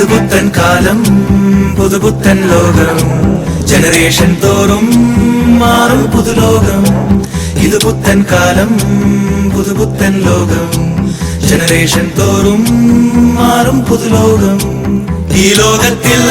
ഇത് പുത്തൻ കാലം പുതുപുത്തൻ ലോകം. ജനറേഷൻ തോറും മാറും പുതുലോകം. ഇത് പുത്തൻ കാലം പുതുപുത്തൻ ലോകം. ജനറേഷൻ തോറും മാറും പുതുലോകം. ഈ ലോകത്തിൽ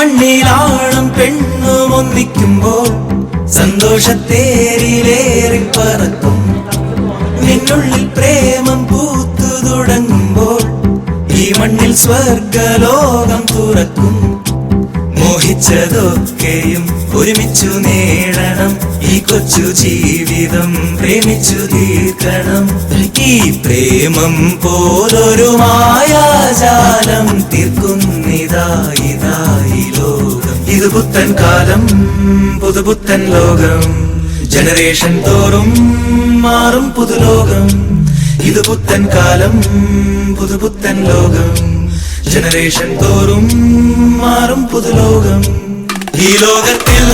ഈ പെണ്ണു ഒന്നിക്കുമ്പോൾ സന്തോഷത്തേരിലേറി പറക്കും. നിന്നുള്ളിൽ പ്രേമം പൂത്തു തുടങ്ങുമ്പോൾ ഈ മണ്ണിൽ സ്വർഗലോകം തുറക്കും. മോഹിച്ചതൊക്കെയും ഒരുമിച്ചു നേടണം. ഈ കൊച്ചു ജീവിതം പ്രേമിച്ചു തീർക്കണം. ഈ പ്രേമം പോലൊരു മായാജാലം തീർക്കുന്നിതായി ലോകം. ഇത് പുത്തൻ കാലം പുതുപുത്തൻ ലോകം. ജനറേഷൻ തോറും മാറും പുതുലോകം. ഇത് പുത്തൻ കാലം പുതുപുത്തൻ ലോകം. ജനറേഷൻ തോറും മാറും പുതുലോകം. ഈ ലോകത്തിൽ